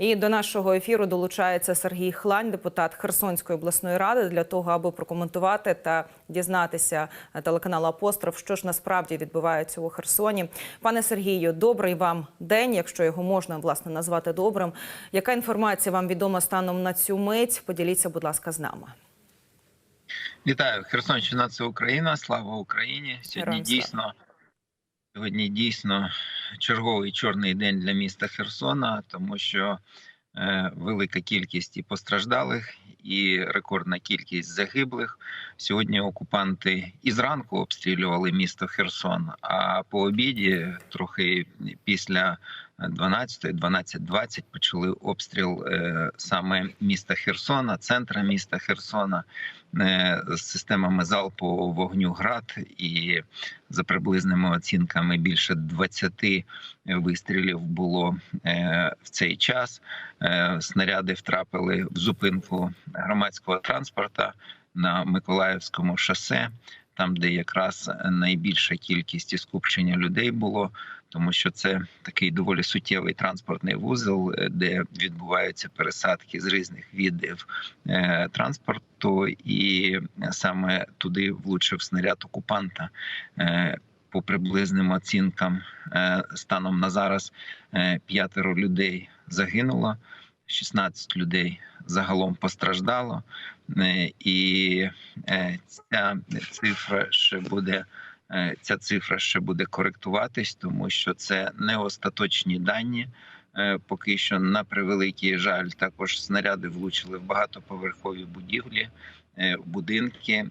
І до нашого ефіру долучається Сергій Хлань, депутат Херсонської обласної ради, для того, аби прокоментувати та дізнатися телеканалу Апостроф, що ж насправді відбувається у Херсоні. Пане Сергію, добрий вам день, якщо його можна власне назвати добрим. Яка інформація вам відома станом на цю мить? Поділіться, будь ласка, з нами. Вітаю, Херсонщина, це Україна. Слава Україні! Сьогодні Героям слава. дійсно сьогодні дійсно черговий чорний день для міста Херсона, тому що е, велика кількість і постраждалих, і рекордна кількість загиблих. Сьогодні окупанти і зранку обстрілювали місто Херсон. А по обіді, трохи після 12 12.20 почали обстріл е, саме міста Херсона, центра міста Херсона е, з системами залпового вогню ГРАД і за приблизними оцінками більше 20 вистрілів було е, в цей час. Снаряди втрапили в зупинку громадського транспорту на Миколаївському шосе, там, де якраз найбільша кількість і скупчення людей було, тому що це такий доволі суттєвий транспортний вузол, е, де відбуваються пересадки з різних видів е, транспорту, і саме туди влучив снаряд окупанта. Е, по приблизним оцінкам е, станом на зараз е, п'ятеро людей загинуло, 16 людей загалом постраждало, Е, і е, ця цифра ще буде. Е, Ця цифра ще буде коректуватись, тому що це не остаточні дані. Е, Поки що, на превеликий жаль, також снаряди влучили в багатоповерхові будівлі, е, будинки.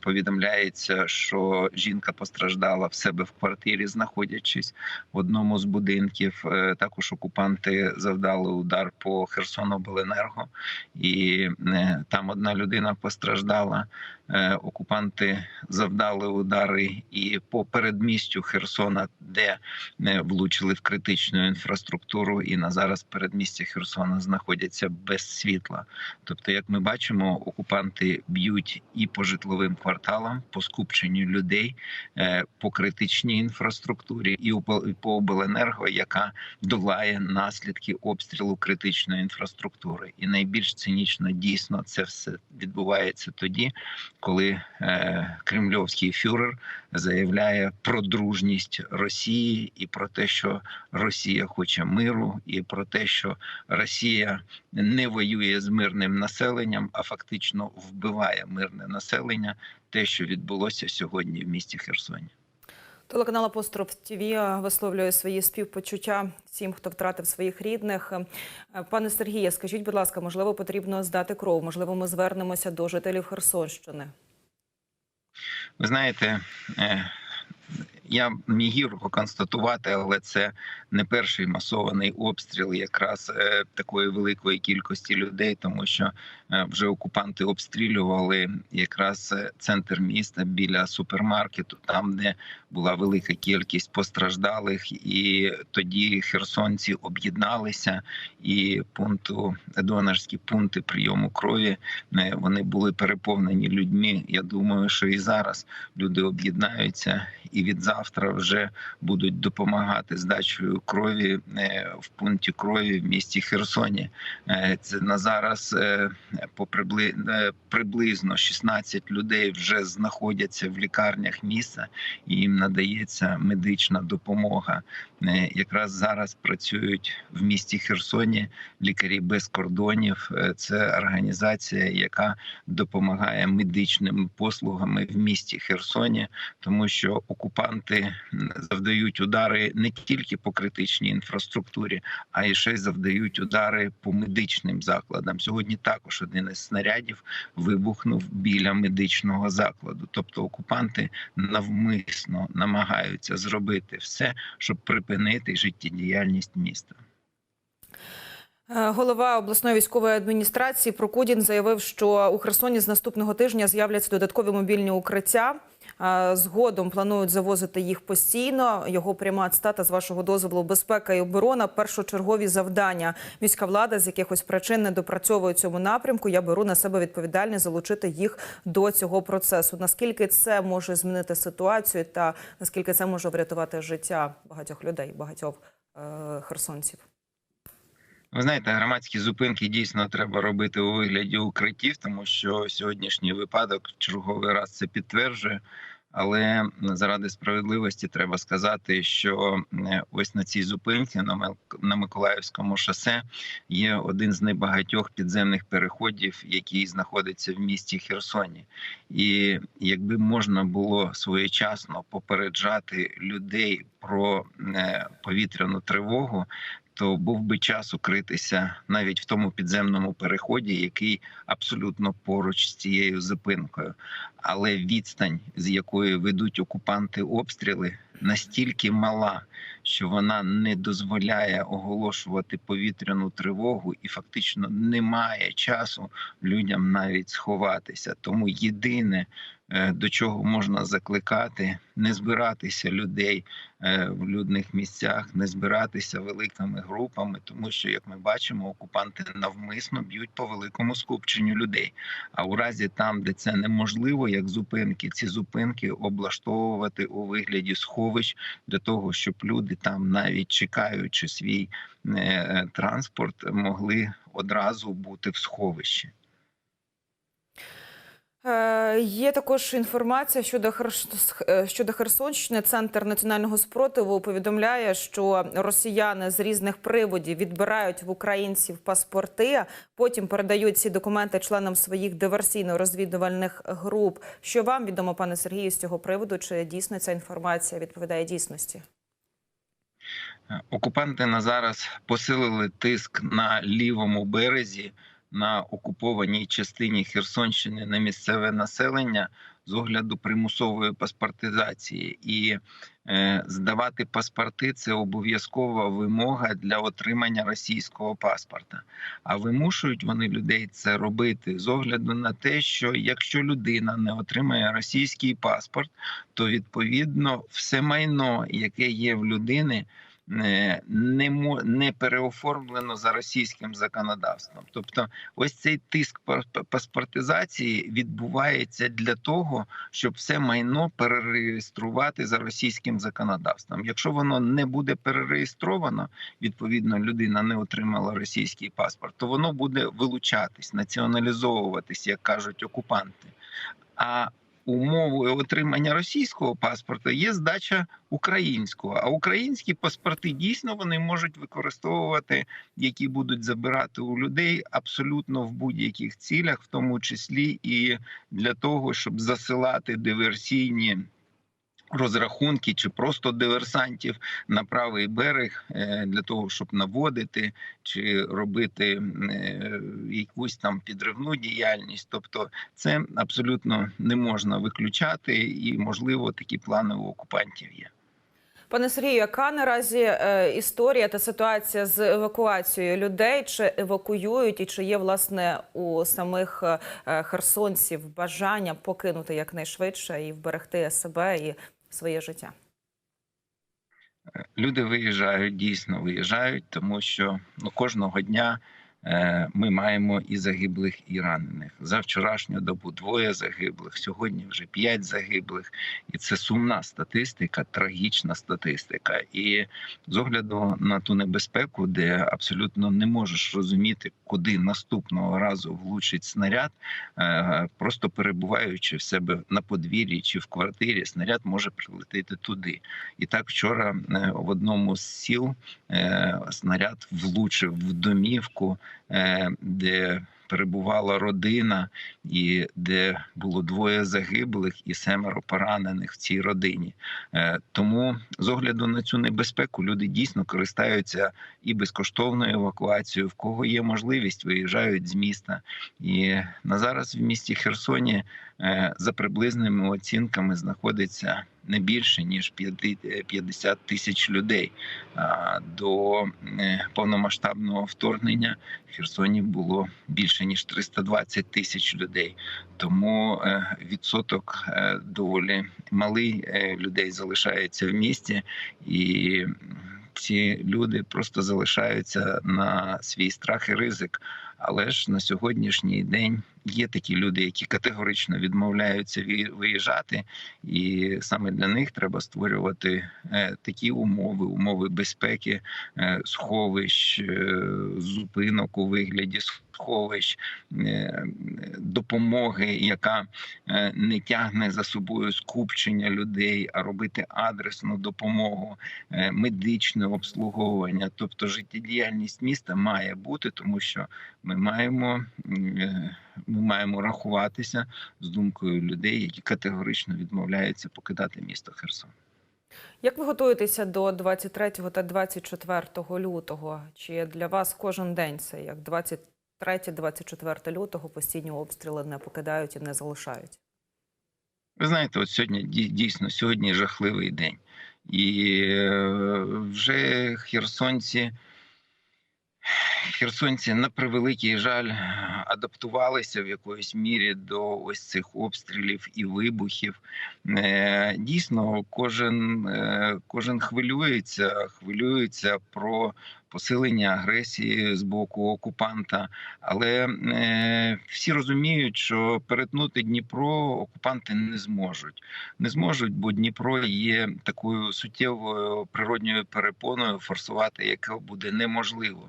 Повідомляється, що жінка постраждала в себе в квартирі, знаходячись в одному з будинків. Також окупанти завдали удар по Херсонобленерго, і там одна людина постраждала. Е, Окупанти завдали удари і по передмістю Херсона, де е, влучили в критичну інфраструктуру, і на зараз передмістя Херсона знаходяться без світла. Тобто, як ми бачимо, окупанти б'ють і по житловим кварталам, по скупченню людей, е, по критичній інфраструктурі, і по обленерго, яка долає наслідки обстрілу критичної інфраструктури. І найбільш цинічно дійсно це все відбувається тоді, коли е, кремльовський фюрер заявляє про дружність Росії і про те, що Росія хоче миру, і про те, що Росія не воює з мирним населенням, а фактично вбиває мирне населення. Те, що відбулося сьогодні в місті Херсоні. Телеканал Апостроф ТВ висловлює свої співпочуття всім, хто втратив своїх рідних. Е, Пане Сергія, скажіть, будь ласка, можливо, потрібно здати кров? Можливо, ми звернемося до жителів Херсонщини. Ви знаєте, е, я міг гірко констатувати, але це не перший масований обстріл якраз е, такої великої кількості людей, тому що е, вже окупанти обстрілювали якраз е, центр міста біля супермаркету, там де була велика кількість постраждалих, і тоді херсонці об'єдналися і пункту донорські пункти прийому крові вони були переповнені людьми. Я думаю, що і зараз люди об'єднаються і від завтра вже будуть допомагати здачею крові е, в пункті крові в місті Херсоні. Е, Це на зараз е, по приблизно 16 людей вже знаходяться в лікарнях міста, і їм надається медична допомога. Якраз зараз працюють в місті Херсоні лікарі без кордонів. Це організація, яка допомагає медичними послугами в місті Херсоні, тому що окупанти завдають удари не тільки по критичній інфраструктурі, а й ще й завдають удари по медичним закладам. Сьогодні також один із снарядів вибухнув біля медичного закладу. Тобто окупанти навмисно намагаються зробити все, щоб припинити життєдіяльність міста. Е, Голова обласної військової адміністрації Прокудін заявив, що у Херсоні з наступного тижня з'являться додаткові мобільні укриття. Згодом планують завозити їх постійно. Його пряма цитата з вашого дозволу безпека і оборона першочергові завдання. Міська влада з якихось причин не допрацьовує цьому напрямку. Я беру на себе відповідальність залучити їх до цього процесу. Наскільки це може змінити ситуацію, та наскільки це може врятувати життя багатьох людей, багатьох е, херсонців? Ви знаєте, громадські зупинки дійсно треба робити у вигляді укриттів, тому що сьогоднішній випадок в черговий раз це підтверджує. Але заради справедливості треба сказати, що ось на цій зупинці на Миколаївському шосе є один з небагатьох підземних переходів, який знаходиться в місті Херсоні. І якби можна було своєчасно попереджати людей про е, повітряну тривогу, то був би час укритися навіть в тому підземному переході, який абсолютно поруч з цією зупинкою. Але відстань, з якої ведуть окупанти обстріли, настільки мала, що вона не дозволяє оголошувати повітряну тривогу, і фактично немає часу людям навіть сховатися. Тому єдине, е, до чого можна закликати, не збиратися людей е, в людних місцях, не збиратися великими групами, тому що, як ми бачимо, окупанти навмисно б'ють по великому скупченню людей. А у разі там, де це неможливо, як зупинки, ці зупинки облаштовувати у вигляді сховищ для того, щоб люди там, навіть чекаючи свій е, транспорт, могли одразу бути в сховищі. Е, Є також інформація щодо е, щодо Херсонщини. Центр національного спротиву повідомляє, що росіяни з різних приводів відбирають в українців паспорти, потім передають ці документи членам своїх диверсійно-розвідувальних груп. Що вам відомо, пане Сергію, з цього приводу? Чи дійсно ця інформація відповідає дійсності? Окупанти на зараз посилили тиск на лівому березі на окупованій частині Херсонщини на місцеве населення з огляду примусової паспортизації. І е, здавати паспорти це обов'язкова вимога для отримання російського паспорта. А вимушують вони людей це робити з огляду на те, що якщо людина не отримає російський паспорт, то відповідно все майно, яке є в людини не не переоформлено за російським законодавством. Тобто, ось цей тиск па- па- паспортизації відбувається для того, щоб все майно перереєструвати за російським законодавством. Якщо воно не буде перереєстровано, відповідно людина не отримала російський паспорт, то воно буде вилучатись, націоналізовуватись, як кажуть окупанти. А умовою отримання російського паспорта є здача українського. А українські паспорти дійсно вони можуть використовувати, які будуть забирати у людей абсолютно в будь-яких цілях, в тому числі і для того, щоб засилати диверсійні. Розрахунки чи просто диверсантів на правий берег е, для того, щоб наводити чи робити е, якусь там підривну діяльність. Тобто, це абсолютно не можна виключати, і можливо такі плани у окупантів є. Пане Сергію, яка наразі е, історія та ситуація з евакуацією людей? Чи евакуюють і чи є власне у самих херсонців бажання покинути якнайшвидше і вберегти себе і своє життя? Люди виїжджають, дійсно виїжджають, тому що ну, кожного дня е, ми маємо і загиблих, і ранених. За вчорашню добу двоє загиблих, сьогодні вже п'ять загиблих, і це сумна статистика, трагічна статистика. І з огляду на ту небезпеку, де абсолютно не можеш розуміти, куди наступного разу влучить снаряд, е, просто перебуваючи в себе на подвір'ї чи в квартирі, снаряд може прилетіти туди. І так вчора е, в одному з сіл е, снаряд влучив в домівку, е, де перебувала родина, і де було двоє загиблих і семеро поранених в цій родині. Е, Тому з огляду на цю небезпеку люди дійсно користаються і безкоштовною евакуацією. В кого є можливість, виїжджають з міста. І на зараз в місті Херсоні е, за приблизними оцінками знаходиться не більше ніж 50 тисяч людей. До е, повномасштабного вторгнення в Херсоні було більше ніж 320 тисяч людей. Тому е, відсоток е, доволі малий е, людей залишається в місті, і ці люди просто залишаються на свій страх і ризик. Але ж на сьогоднішній день є такі люди, які категорично відмовляються ві- виїжджати, і саме для них треба створювати е, такі умови, умови безпеки, е, сховищ, е, зупинок у вигляді сховищ, допомоги, яка не тягне за собою скупчення людей, а робити адресну допомогу, медичне обслуговування. Тобто життєдіяльність міста має бути, тому що ми маємо, ми маємо рахуватися з думкою людей, які категорично відмовляються покидати місто Херсон. Як ви готуєтеся до 23 та 24 лютого? Чи для вас кожен день це як 23-24 лютого постійні обстріли не покидають і не залишають? Ви знаєте, от сьогодні дійсно сьогодні жахливий день, і е, вже херсонці. Херсонці на превеликий жаль адаптувалися в якоїсь мірі до ось цих обстрілів і вибухів. Е, Дійсно, кожен, е, кожен хвилюється, хвилюється про посилення агресії з боку окупанта. Але е, всі розуміють, що перетнути Дніпро окупанти не зможуть. Не зможуть, бо Дніпро є такою суттєвою природньою перепоною, форсувати яке буде неможливо.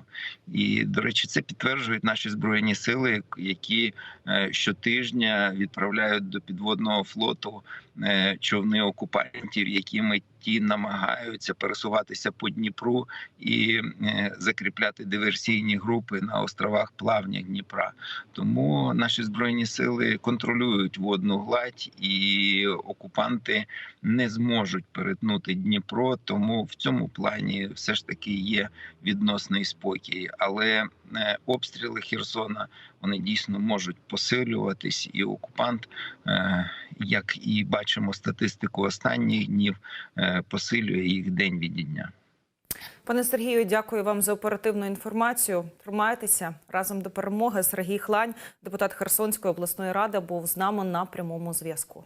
І до речі, це підтверджують наші збройні сили, які е, щотижня відправляють до підводного флоту е, човни окупантів, якими ті намагаються пересуватися по Дніпру і е, закріпляти диверсійні групи на островах плавнях Дніпра. Тому наші збройні сили контролюють водну гладь, і окупанти не зможуть перетнути Дніпро. Тому в цьому плані все ж таки є відносний спокій. Але обстріли Херсона вони дійсно можуть посилюватись, і окупант, е, як і бачимо статистику останніх днів, е, посилює їх день від дня. Пане Сергію, дякую вам за оперативну інформацію. Тримайтеся разом до перемоги. Сергій Хлань, депутат Херсонської обласної ради, був з нами на прямому зв'язку.